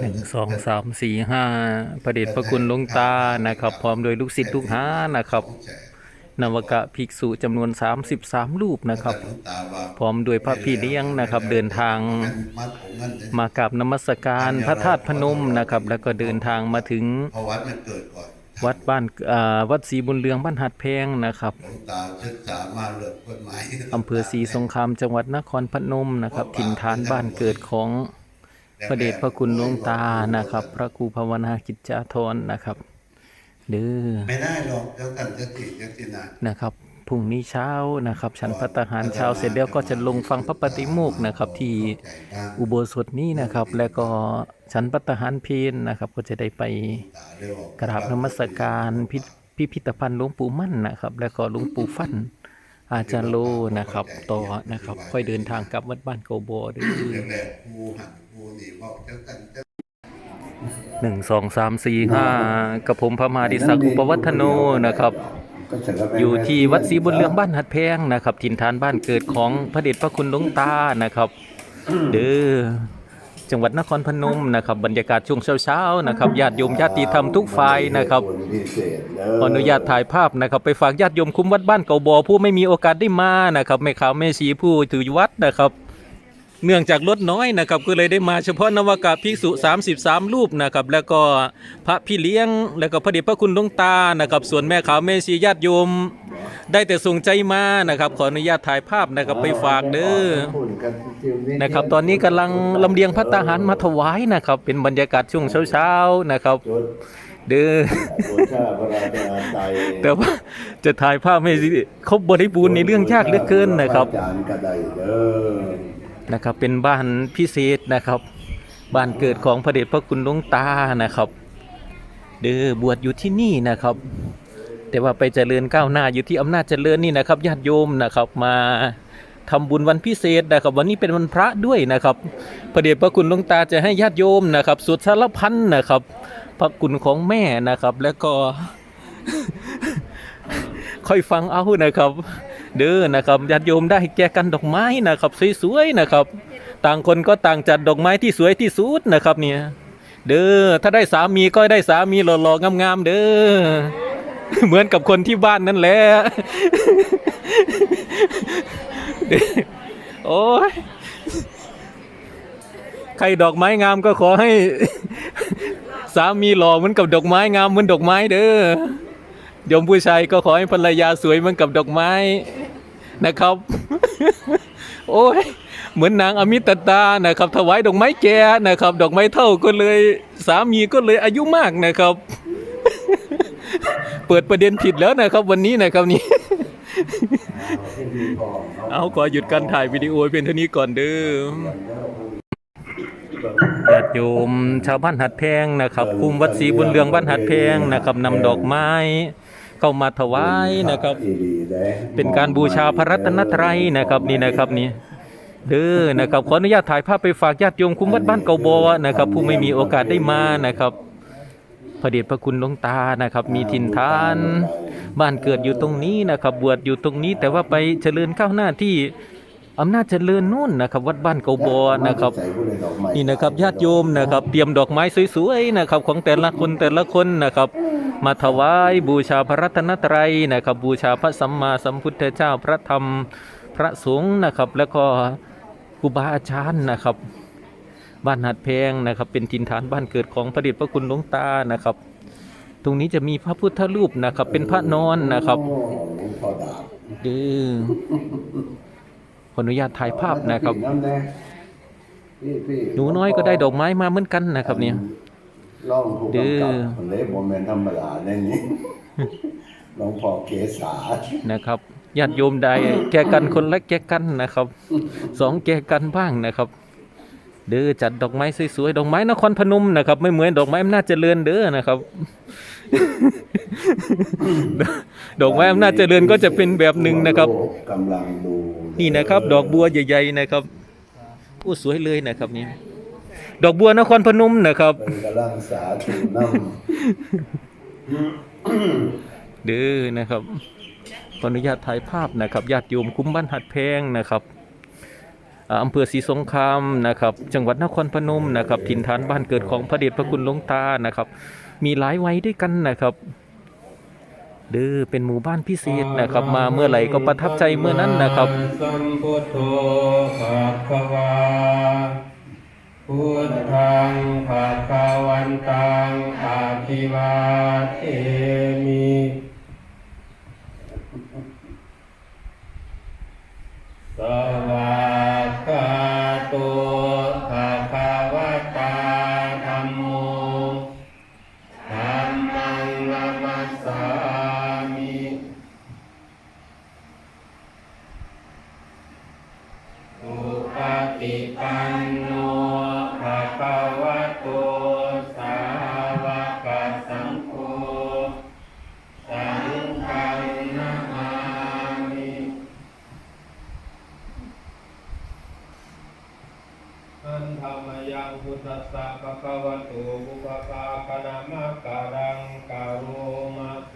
หนึ่งสองสามสี่ห้าประเดชพระคุณหลวงตานะครับ พร้อมโดยลูกศิษย์ลูกหานะครับนวกะภิกษุจำนวน 33 รูปนะครับ พร้อมด้วยพระพี่เลี้ยงนะครับ เดินทางมากราบนมัสการพระธาตุพนมนะครับ แล้วก็เดินทางมาถึงวัดบ้านวัดศรีบุญเรืองบ้านหัดแพงนะครับอกกฎหมายอำเภอศรีสงครามจังหวัดนครพนมนะครับ ถิ่นฐานบ้านเกิดของ พระเดชพระคุณหลวงตานะครับ พระครูภาวนากิจจาธรนะครับเด้อไม่ได้หรอกเจ้ากันจะติจะตินานะครับพรุ่งนี้เช้านะครับ ฉันพัตตาหารเช้าเสร็จแล้วก็จะลงฟังพระปฏิโมกข์นะครับ ที่ใจบ้างอุโบสถนี้นะครับ แล้วก็ฉันพัตตาหารเพนนะครับ ก็จะได้ไปตาเรียกว่กราบนมัสการพิพิพิธภัณฑ์หลวงปู่มั่นนะครับ แล้วก็หลวงปู่ฟั่น อาจารย์โลนะครับต่อนะครับ ค่อยเดินทางกลับวัดบ้านโกโบเด้อแรกๆครูหันครูนี่บอกเจ้ากันเจ้าหนึ่งสองสามสี่ห้ากระผมพระมาดิศักดิ์อุปวัฒโนนะครับ อยู่ที่วัดศรีบุญเรืองบ้านหัดแพงนะครับถิ่นฐานบ้านเกิดของพระเดชพระคุณหลวงตานะครับ เด้อ จังหวัดนครพนมนะครับบรรยากาศช่วงเช้าๆนะครับญาติโยมญาติธรรมทุกฝ่ายนะครับขออนุญาตถ่ายภาพนะครับ ไปฝากญาติโยมคุ้มวัดบ้านเก่าบอผู้ไม่มีโอกาสได้มานะครับแม่ขาวแม่ชีผู้ถือวัดนะครับ เนื่องจากรถน้อยนะครับก็เลยได้มาเฉพาะนวากาภิกษุ 33 รูปนะครับแล้วก็พระพี่เลี้ยง แล้วก็พระเดชพระคุณหลวงตานะครับส่วนแม่ขาวแม่ชีญาติโยม ได้แต่ส่งใจมานะครับขออนุญาตถ่ายภาพนะครับไปฝากเด้อนะครับตอนนี้กำลังลำเลียงพระตาหารมาถวายนะครับเป็นบรรยากาศช่วงเช้าๆนะครับเด้อแต่ว่าจะถ่ายภาพให้ครบบริบูรณ์ในเรื่องยากเหลือเกินนะครับ นะครับ เป็นบ้านพิเศษนะครับ บ้านเกิดของพระเดชพระคุณหลวงตานะครับ เด้อบวชอยู่ที่นี่นะครับ แต่ว่าไปเจริญก้าวหน้าอยู่ที่อำนาจเจริญนี่นะครับญาติโยมนะครับมาทำบุญวันพิเศษนะครับ วันนี้เป็นวันพระด้วยนะครับพระเดชพระคุณหลวงตาจะให้ญาติโยมนะครับสวดสารพันนะครับ พระคุณของแม่นะครับ แล้วก็ค่อยฟังเอานะครับ เด้อนะครับญาติโยมได้แจกันดอกไม้นะครับสวยๆนะครับ ต่างคนก็ต่างจัดดอกไม้ที่สวยที่สุดนะครับเนี่ยเด้อถ้าได้สามีก็ได้สามีหล่อๆงามๆเด้อเหมือนกับคนที่บ้านนั่นแหละโอ้ยใครดอกไม้งามก็ขอให้ สามีหล่อเหมือนกับดอกไม้งามเหมือนดอกไม้เด้อยมผู้ชายก็ขอให้ภรรยาสวยเหมือนกับดอกไม้ นะครับ โอ้ยเหมือนนางอมิตตานะครับถวายดอกไม้แก่นะครับ ดอกไม้เท่าก็เลยสามีก็เลยอายุมากนะครับ เปิดประเด็นผิดแล้วนะครับ วันนี้นะครับนี่เอาขอหยุดการถ่ายวิดีโอเพียงเท่านี้ก่อนเด้อญาติโยมชาวบ้านหัดแพงนะครับ คุมวัดศรีบุญเรืองบ้านหัดแพงนะครับนำดอกไม้ เข้ามาถวายนะครับ เป็นการบูชาพระรัตนตรัยนะครับนี่นะครับนี่เด้อนะครับขออนุญาตถ่ายภาพไปฝากญาติโยมคุ้มวัดบ้านเกาบอนะครับ ผู้ไม่มีโอกาสได้มานะครับพระเดชพระคุณหลวงตานะครับ มีถิ่นฐาน บ้านเกิดอยู่ตรงนี้นะครับ บวชอยู่ตรงนี้ แต่ว่าไปเจริญก้าวหน้าที่อำนาจเจริญนู่นนะครับ วัดบ้านเกาบอนะครับ นี่นะครับญาติโยมนะครับ เตรียมดอกไม้สวยๆนะครับ ของแต่ละคนแต่ละคนนะครับ มาถวายบูชาพระรัตนตรัยนะครับบูชาพระสัมมาสัมพุทธเจ้าพระธรรมพระสงฆ์นะครับแล้วก็ครูบาอาจารย์นะครับ บ้านหัดแพงนะครับ เป็นถิ่นฐานบ้านเกิดของพระเดชพระคุณหลวงตานะครับ ตรงนี้จะมีพระพุทธรูปนะครับ เป็นพระนอนนะครับดือขออนุญาตถ่ายภาพนะครับหนูน้อยก็ได้ดอกไม้มาเหมือนกันนะครับเนี่ย ลองผู้กำกับคนเล็กโมเมนธรรมดาในนี้หลวงพ่อเกษานะครับญาติโยมใดแกกันคนละแกกันนะครับสองแกกันบ้างนะครับเด้อจัดดอกไม้สวยๆดอกไม้นครพนมนะครับ ไม่เหมือนดอกไม้อำนาจเจริญเด้อนะครับ ดอกไม้อำนาจเจริญก็จะเป็นแบบหนึ่งนะครับกำลังดูนี่นะครับ ดอกบัวใหญ่ ๆ นะครับโอ้สวยเลยนะครับนี่ ดอกบัวนครพนมนะครับเป็นกำลังสาธุน้เด้อนะครับขออนุญาตถ่ายภาพนะครับญาติโยมคุ้มบ้านหัดแพงนะครับอ่าอำเภอศรีสงครามนะครับ จังหวัดนครพนมนะครับถิ่นฐานบ้านเกิดของพระเดชพระคุณหลวงตานะครับ มีหลายวัยด้วยกันนะครับเด้อเป็นหมู่บ้านพิเศษนะครับ มาเมื่อไหร่ก็ประทับใจเมื่อนั้นนะครับสัม พุทธังภาคาวันตังอาภิวาเทมิสวากขา ธรรมยังพุทธัสสะภะคะวะโตบุปกาคณามะการังกาโรมาเส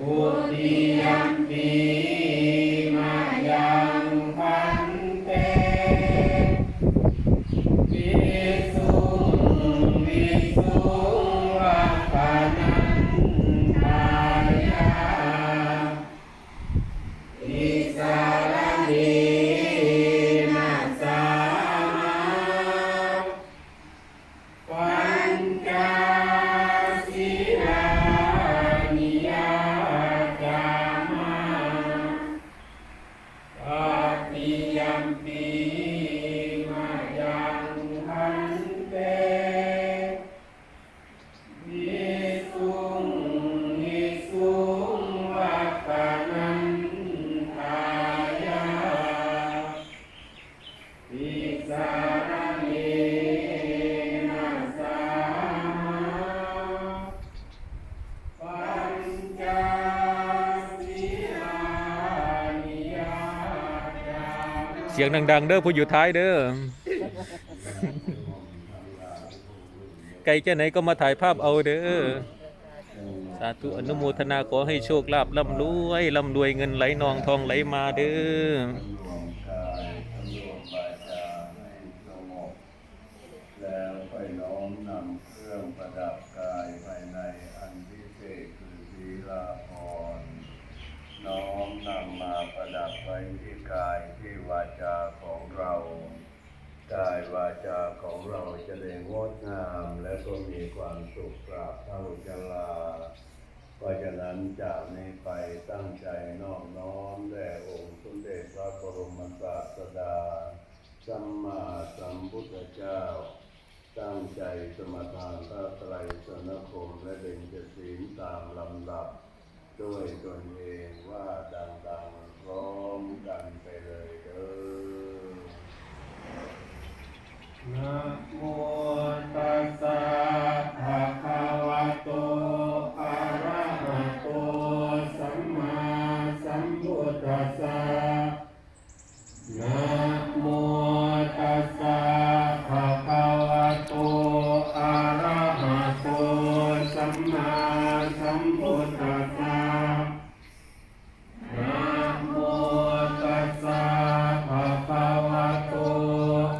บุติยัมปีมายังพันเต สียงดัง ๆ เด้อผู้อยู่ท้ายเด้อไกลแค่ไหนก็มาถ่ายภาพเอาเด้อสาธุอนุโมทนาขอให้โชคลาภร่ำรวยร่ำรวยเงินไหลนองทองไหลมาเด้อ รวมกายรวมวาจาให้สงบแล้วไปน้อมนำเครื่องประดับกายภายในอันพิเศษคือศีลาภรณ์น้อมนำมาประดับไว้ที่กายที่วาจาของเรา กายวาจาของเราจะได้งดงาม และก็มีความสุขตราบเท่าจะลา เพราะฉะนั้นจากนี้ไปตั้งใจนอบน้อมแด่องค์สมเด็จพระบรมศาสดา สัมมาสัมพุทธเจ้า ตั้งใจสมทานพระไตรสนคมและเด่นจศีลตามลำดับ ด้วยตนเองว่าดังๆพร้อมกันไปเลยเด้อนะโมตัสสะ นะโมตัสสะภะคะวะโตอะระหะโตสัมมาสัมพุทธัะนะโมตัสสะภะคะวะโต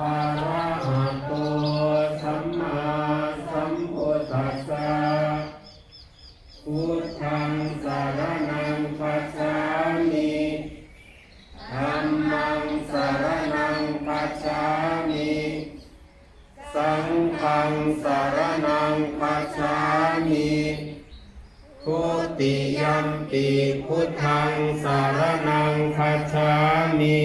อะระหะโตสัมมาสัมพุทธะพุทธังสารนังคัส ติยัมปิพุทธังสารนังคัจามิ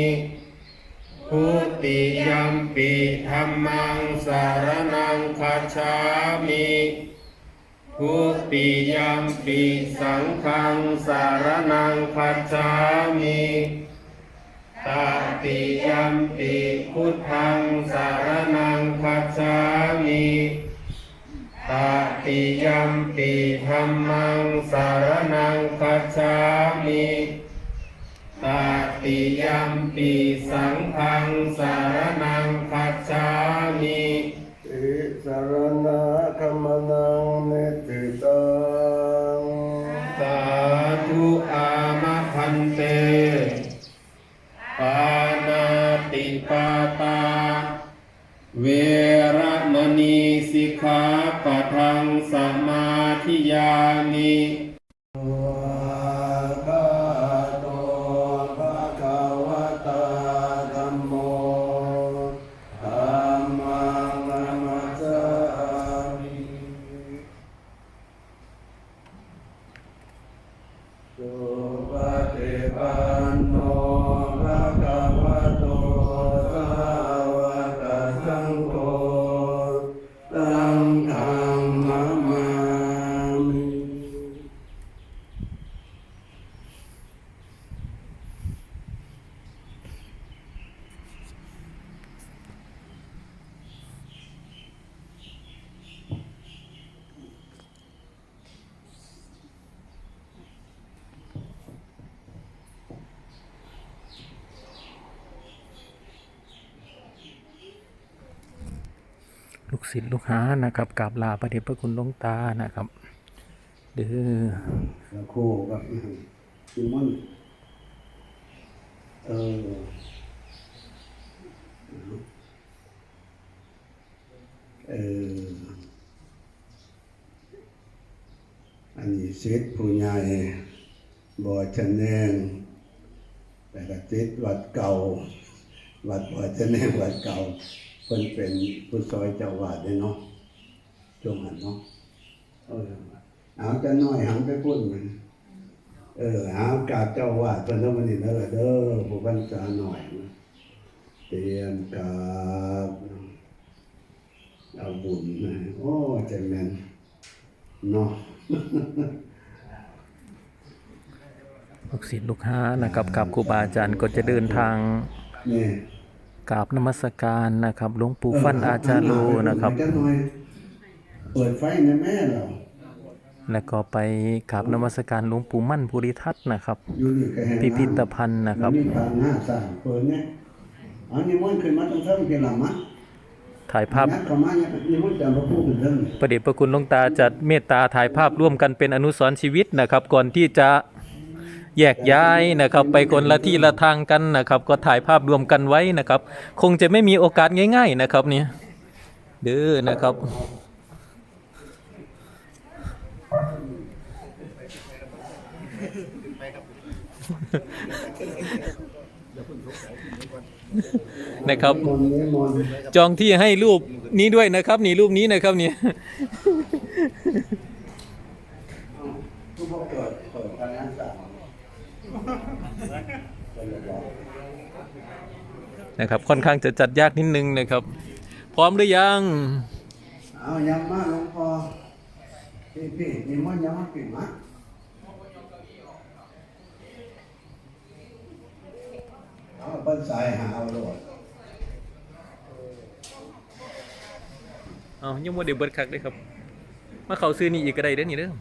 ทุติยัมปิธัมมังสารนังคัจามิทุติยัมปิสังฆังสารนังคัจามิตติยัมปิพุทธังสารนังคัจามิ ติยัมปิธัมมังสารนังคัจฉามิตติยัมปิสังฆังสารนังคัจฉามิ ติสารณะขมนังเนติตัง สาธุอามะพันเต ปานาติปาตา เวระมณีสิกขา ปะทังสมาธิยามิ ศิษย์ลูกหานะครับกราบลาพระเดชพระคุณหลวงตานะครับเด้อสักครู่กับซิมอนเออเอออันนี้ศิษย์ผู้ใหญ่บ่อชะแนงแต่ก็ศิษย์วัดเก่า วัดบ่อชะแนงวัดเก่า พิ่นเป็นผู้ซอยเจ้าวาดเด้เนาะจงหันเนาะเออเอาจะน้อยหันไปพูดมันเออหากราบเจ้าวาดเป็นธรรมนิเด้อเด้อผู้บรรษาหน่อยนะเตรียมกราบเอาบุญนะโอ้ใจแม่นเนาะลูกศิษย์ลูกหานะครับกับครูบาอาจารย์ก็จะเดินทางนี่ กราบนมัสการนะครับหลวงปู่ฟั่นอาจารย์โลนะครับจะหน่อยเปิดไฟในแม่เรา แล้วก็ไปกราบนมัสการหลวงปู่มั่นภูริทัตน์นะครับ อยู่นี่ก็แห่งพิพิธภัณฑ์นะครับมีทางหน้าสร้างเปิดเนี่ยอันนี้มันต์ขึ้นมาตรงเทิงเพียงหลังมะถ่ายภาพ ยัดเข้ามาเนี่ยนี่มันต์จะมาพูดถึงเรื่อง ประเดชพระคุณหลวงตาจัดเมตตาถ่ายภาพร่วมกันเป็นอนุสรณ์ชีวิตนะครับ ก่อนที่จะ แยกย้ายนะครับไปคนละที่ละทางกันนะครับ ก็ถ่ายภาพรวมกันไว้นะครับ คงจะไม่มีโอกาสง่าย ๆนะครับเนี่ยเด้อนะครับนะครับ จองที่ให้รูปนี้ด้วยนะครับ นี่รูปนี้นะครับเนี่ย ทุกพวกเกิดเปิดการงานสร้างเป็นระบบ นะครับค่อนข้างจะจัดยากนิดนึงนะครับ พร้อมหรือยังเอายังมาหลวงพ่อพี่พี่มีมันต์ยังมาปิดมาเอาเปิ้นสายหาเอาโลดเอายังว่าเดี๋ยวเบิดคักเลยครับ มาเขาซื้อนี่อีกก็ได้เด้อนี่เด้อ